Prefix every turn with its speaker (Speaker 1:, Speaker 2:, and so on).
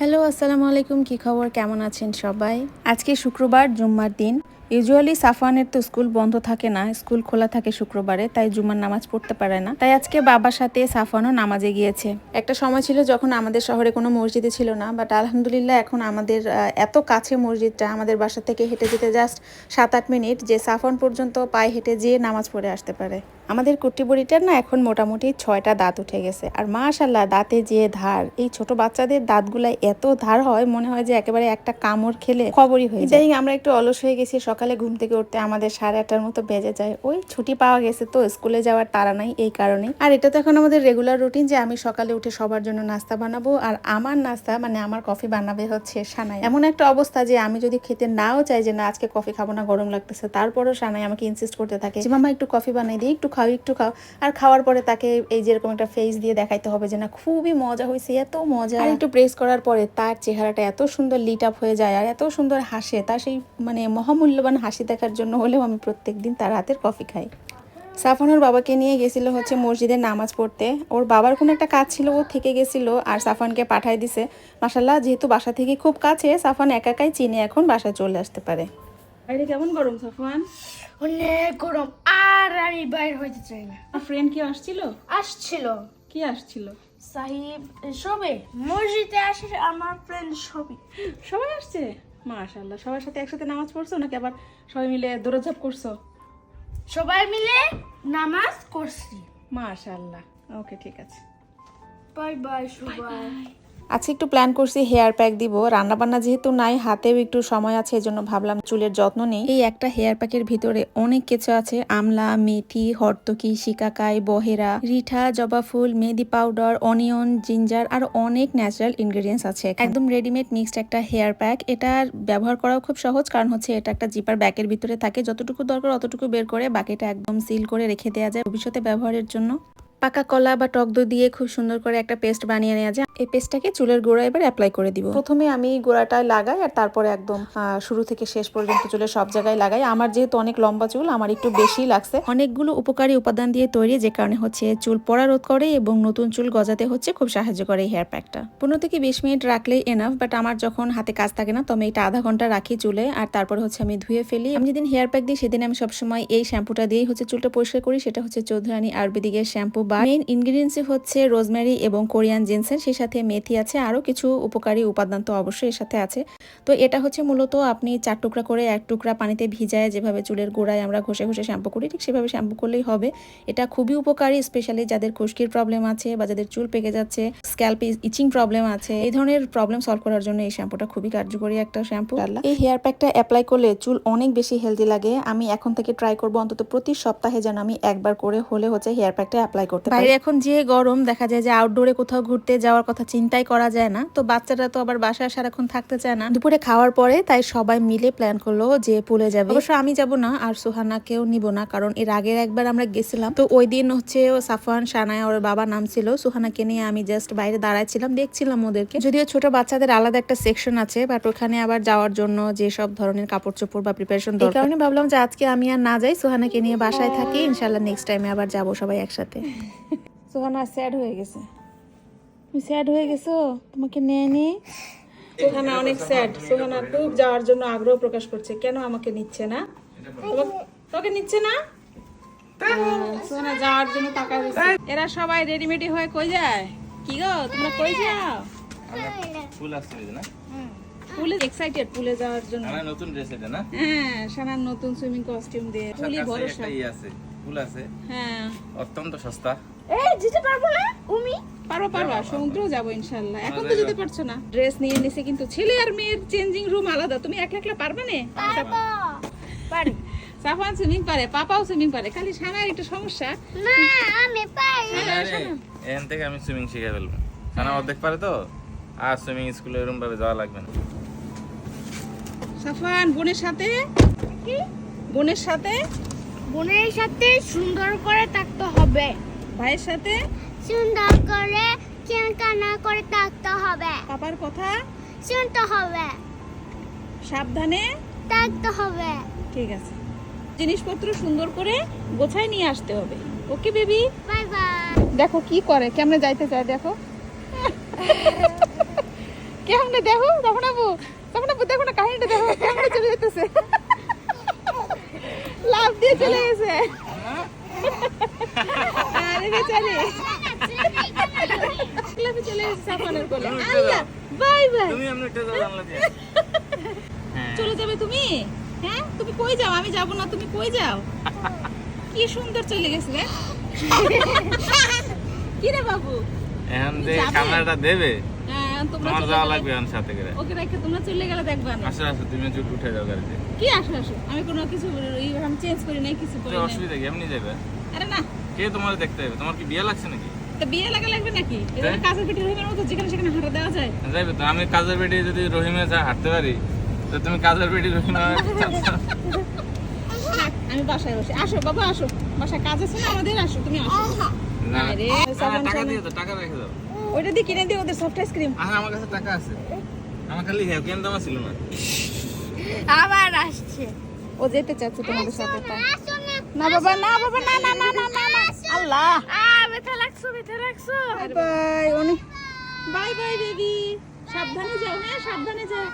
Speaker 1: Hello, আসসালামু আলাইকুম। কি খবর? কেমন আছেন সবাই? আজকে শুক্রবার, জুম্মার দিন। ইউজুয়ালি সাফওয়ানের তো স্কুল বন্ধ থাকে না, স্কুল খোলা থাকে শুক্রবারে, তাই জুম্মার নামাজ পড়তে পারে না। তাই আজকে বাবার সাথে সাফওয়ানও নামাজে গিয়েছে। একটা সময় ছিল যখন আমাদের শহরে কোনো মসজিদে ছিল না বাট আলহামদুলিল্লাহ এখন আমাদের এত কাছে মসজিদটা, আমাদের বাসা থেকে হেঁটে যেতে জাস্ট সাত আট মিনিট, যে সাফওয়ান পর্যন্ত পায়ে হেঁটে যেয়ে নামাজ পড়ে আসতে পারে। আমাদের কুট্টি বুড়িটার না এখন মোটামুটি ছয়টা দাঁত উঠে গেছে। আর মাশাল্লাহ, দাঁতে যে ধার, এই ছোট বাচ্চাদের দাঁতগুলাই এত ধার হয়, মনে হয় যে একেবারে একটা কামড় খেলে খবরই হয়ে যায়। আমরা একটু অলস হয়ে গেছি, সকালে ঘুম থেকে উঠতে আমাদের সাড়ে আটটার মতো বেজে যায়। ওই ছুটি পাওয়া গেছে তো, স্কুলে যাওয়ার তারা নাই এই কারণে আর এটা তো এখন আমাদের রেগুলার রুটিন যে আমি সকালে উঠে সবার জন্য নাস্তা বানাবো, আর আমার নাস্তা মানে আমার কফি বানাবে হচ্ছে সানাই। এমন একটা অবস্থা যে আমি যদি খেতে নাও চাই যে না, আজকে কফি খাব না, গরম লাগতেছে, তারপরও সানাই আমাকে ইনসিস্ট করতে থাকে। যে, মামা, একটু কফি বানাই দিই, একটু খাও, একটু খাও। আর খাওয়ার পরে তাকে এই যেরকম একটা ফেস দিয়ে দেখাইতে হবে যে না, খুবই মজা হয়েছে এত মজা। আর একটু প্রেস করার পরে তার চেহারাটা এত সুন্দর লিট আপ হয়ে যায় আর এত সুন্দর হাসে, তার সেই মানে মহামূল্যবান হাসি দেখার জন্য হলেও আমি প্রত্যেকদিন তার হাতের কফি খাই। সাফানোর বাবাকে নিয়ে গেছিল হচ্ছে মসজিদে নামাজ পড়তে। ওর বাবার কোনো একটা কাজ ছিল, ও থেকে গেছিল আর সাফানকে পাঠায় দিছে। মাসাল্লাহ যেহেতু বাসা থেকে খুব কাছে, সাফান একা একাই চিনে এখন বাসায় চলে আসতে পারে। বাইরে কেমন গরম সাফান
Speaker 2: অনেক গরম আর আমি বাইর হইতে চাই না।
Speaker 1: ফ্রেন্ড কি আসছিল?
Speaker 2: আসছিল।
Speaker 1: কি আসছিল?
Speaker 2: সাহিব সবে মসজিদে আসে আমার ফ্রেন্ড সবই
Speaker 1: সবাই আসছে? মাশাল্লাহ সবার সাথে একসাথে নামাজ পড়ছো নাকি আবার সবাই মিলে দৌড়ঝাপ করছ?
Speaker 2: সবাই মিলে নামাজ করছি।
Speaker 1: মাশাল্লাহ ওকে ঠিক আছে।
Speaker 2: বাই বাই সবাই।
Speaker 1: আজকে একটু প্ল্যান করছি হেয়ার প্যাক দিব। রান্না বান্না যেহেতু নাই, হাতেও একটু সময় আছে, এজন্য ভাবলাম চুলের যত্ন নেই। এই একটা হেয়ার প্যাকের ভিতরে অনেক কিছু আছে। আমলা, মেথি, হরতকি, শিকাকাই, বহেরা, রিঠা, জবা ফুল, মেহেদি পাউডার অনিয়ন জিঞ্জার আর অনেক ন্যাচারাল ইনগ্রেডিয়েন্টস আছে একদম রেডিমেড মিক্সড একটা হেয়ার প্যাক এটার ব্যবহার করাও খুব সহজ, কারণ হচ্ছে এটা একটা জিপার ব্যাগের ভিতরে থাকে। যতটুকু দরকার অতটুকু বের করে বাকিটা একদম সিল করে রেখে দেওয়া যায় ভবিষ্যতে ব্যবহারের জন্য। পাকা কলা বা টক দই দিয়ে খুব সুন্দর করে একটা পেস্ট বানিয়ে নেওয়া যায়। এই পেস্টটাকে চুলের গোড়া এবার অ্যাপ্লাই করে দিব। প্রথমে আমি গোড়াটায় লাগাই আর তারপরে একদম শুরু থেকে শেষ পর্যন্ত চুলের সব জায়গায় লাগাই। আমার যেহেতু অনেক লম্বা চুল আমার একটু বেশি লাগছে। অনেকগুলো উপকারী উপাদান দিয়ে তৈরি যে কারণে হচ্ছে চুল পড়া রোধ করে এবং নতুন চুল গজাতে হচ্ছে খুব সাহায্য করে এই হেয়ার প্যাকটা পনেরো থেকে বিশ মিনিট রাখলেই এনাফ বাট আমার যখন হাতে কাজ থাকে না তো আমি এটা আধা ঘণ্টা রাখি চুলে। আর তারপরে হচ্ছে আমি ধুয়ে ফেলি। আমি যেদিন হেয়ার প্যাক দিই সেদিন আমি সবসময় এই শ্যাম্পুটা দিয়েই হচ্ছে চুলটা পরিষ্কার করি। সেটা হচ্ছে চৌধুরানী আয়ুর্বেদিকের শ্যাম্পু বা মেইন ইনগ্রিডিয়েন্টস হচ্ছে রোজমেরি এবং কোরিয়ান জেন্সেন সেই সাথে মেথি আছে, আরও কিছু উপকারী উপাদান তো অবশ্যই এর সাথে আছে। তো এটা হচ্ছে মূলত আপনি চার টুকরা করে এক টুকরা পানিতে ভিজায় যেভাবে চুলের গোড়ায় আমরা ঘষে ঘষে শ্যাম্পু করি, ঠিক সেভাবে শ্যাম্পু করলেই হবে। এটা খুবই উপকারী, স্পেশালি যাদের খুশকির প্রবলেম আছে বা যাদের চুল পেকে যাচ্ছে, স্ক্যাল্পে ইচিং প্রবলেম আছে, এই ধরনের প্রবলেম সলভ করার জন্য এই শ্যাম্পুটা খুবই কার্যকরী একটা শ্যাম্পু। এই হেয়ার প্যাকটা অ্যাপ্লাই করলে চুল অনেক বেশি হেলদি লাগে। আমি এখন থেকে ট্রাই করব অন্তত প্রতি সপ্তাহে যেন আমি একবার করে হলে হচ্ছে হেয়ার প্যাকটা অ্যাপ্লাই করতে পারি। বাইরে এখন যে গরম দেখা যায় যে আউটডোরে কোথাও ঘুরতে যাওয়ার কথা চিন্তাই করা যায় না। তো বাচ্চারা তো আবার বাসায় সারাক্ষণ থাকতে চায় না। দুপুরে খাওয়ার পরে তাই সবাই মিলে প্ল্যান করল যে পুলে যাবে। অবশ্য আমি যাব না আর সুহানাকেও নিব না কারণ এর আগের একবার আমরা গেছিলাম। তো ওই দিন হচ্ছে ও সাফওয়ান সানায়া ওর বাবা নাম ছিল সুহানাকে নিয়ে আমি জাস্ট বাইরে দাঁড়াইছিলাম দেখছিলাম ওদেরকে। যদিও ছোট বাচ্চাদের আলাদা একটা সেকশন আছে বাট ওখানে আবার যাওয়ার জন্য যে সব ধরনের কাপড় চোপড় বা প্রিপারেশন দরকার। কারণে ভাবলাম যে আজকে আমি আর না যাই সুহানাকে নিয়ে বাসায় থাকি। ইনশাল্লাহ নেক্সট টাইমে আবার যাব সবাই একসাথে। সোহানা স্যাড হয়ে গেছে। তুমি স্যাড হয়ে গেছো? তোমাকে নেয়নি? সোহানা অনেক স্যাড সোহানা খুব যাওয়ার জন্য আগ্রহ প্রকাশ করছে। কেন আমাকে নিচ্ছে না? তোকে নিচ্ছে না? সোহানা যাওয়ার জন্য টাকা এরা সবাই রেডিমেডি হয়ে কই যায়? কি গো তোমরা কই যাও?
Speaker 3: ফুল আসছে না?
Speaker 1: পুলে এক্সাইটেড পুলে যাওয়ার জন্য।
Speaker 3: নতুন ড্রেস এটা না?
Speaker 1: হ্যাঁ সানার নতুন সুইমিং কস্টিউম দিয়ে। পুলি ভরসা।
Speaker 3: আছে। ফুল আছে।
Speaker 1: হ্যাঁ।
Speaker 3: অত্যন্ত সস্তা।
Speaker 2: এই যেতে পারব না? উমি?
Speaker 1: পারবা পারবা। সমুদ্রেও যাব ইনশাল্লাহ এখন তো যেতে পারছ না। ড্রেস নিয়ে নিছে কিন্তু ছেলে আর মেয়ের চেঞ্জিং রুম আলাদা। তুমি একলা একলা পারবে না?
Speaker 2: পারি।
Speaker 1: সাফান সুইমিং পারে পাপাও সুইমিং পারে। খালি সানার একটু সমস্যা।
Speaker 2: না আমি পারি।
Speaker 3: এখান থেকে আমি সুইমিং শিখে ফেলব। সানা অর্ধেক পারে তো? আর সুইমিং স্কুলে এরকম ভাবে যাওয়া লাগবে না।
Speaker 1: সাফান বোনের সাথে? বোনের সাথে?
Speaker 2: বোনের সাথে সুন্দর করে থাকতে হবে।
Speaker 1: ভাইয়ের সাথে?
Speaker 2: সুন্দর করে চিন্তা করে থাকতে হবে।
Speaker 1: পাপার কথা?
Speaker 2: শুনতে হবে।
Speaker 1: সাবধানে?
Speaker 2: থাকতে হবে।
Speaker 1: ঠিক আছে। জিনিসপত্র সুন্দর করে গোছায় নিয়ে আসতে হবে। Okay baby?
Speaker 2: Bye bye.
Speaker 1: দেখো কি করে কেমনে যাইতে চায় দেখো।
Speaker 4: কেমনে দেখো? তখন আবু তখন আবু দেখো না কাহিনীটা দেখো কেমনে চলে যেতেছে। লাভ দিয়ে চলে গেছে। আরে বেচারি লাফে চলে গেছে সাফানের কোলে। আল্লাহ বাই বাই।
Speaker 3: তুমি এমনি একটা জানলা দিয়ে। হ্যাঁ।
Speaker 4: চলে যাবে তুমি? হ্যাঁ? তুমি কই যাও? আমি যাব না তুমি কই যাও? কি সুন্দর চলে গেছে রে। কি রে বাবু?
Speaker 3: এখন যে
Speaker 4: যাবে?
Speaker 3: দেবে
Speaker 4: হ্যাঁ, তোমরা
Speaker 3: তোমার যাওয়া লাগবে এখন সাথে করে।
Speaker 4: ওকে রেখে তোমরা চলে গেলে দেখবা না
Speaker 3: আসো আসো তুমি চুপ উঠে যাও গাড়িতে।
Speaker 4: কি আসো আসো? আমি কোনো কিছু ই- আমি চেঞ্জ করি নাই কিছু করি নাই।
Speaker 3: অসুবিধা কি? এমনি যাবে
Speaker 4: আরে না।
Speaker 3: কে তোমার দেখতে হবে তোমার কি বিয়ে লাগছে নাকি?
Speaker 4: তো বিয়ে লাগা লাগবে নাকি? এটা? কাজের পিঠে রহিমের মতো যেখানে সেখানে হাঁটা দেওয়া যায়?
Speaker 3: যাইবে তো আমি কাজের বেটি যদি রহিমে যা হাঁটতে পারি তো তুমি কাজের বেটি রহিমে
Speaker 4: আমি বাসায় বসে আসো বাবা আসো। বাসায় কাজ আছে না? আমাদের আসো তুমি আসো।
Speaker 3: না টাকা দিয়ে দাও টাকা রেখে দাও।
Speaker 4: ওইটা দিয়ে কিনে দিও ওদের সফট আইসক্রিম
Speaker 3: আর আমার কাছে টাকা আছে। আমার খালি হ্যাঁ কেন দাম ছিল না।
Speaker 2: আবার আসছে।
Speaker 4: ও যেতে চাচ্ছে তোমাদের সাথে তাই। না বাবা না বাবা না না না না না না। আল্লাহ।
Speaker 2: আ ব্যথা লাগছো ব্যথা লাগছো।
Speaker 4: বাই বাই অনেক বাই বাই বেবি। সাবধানে যাও হ্যাঁ সাবধানে যাও।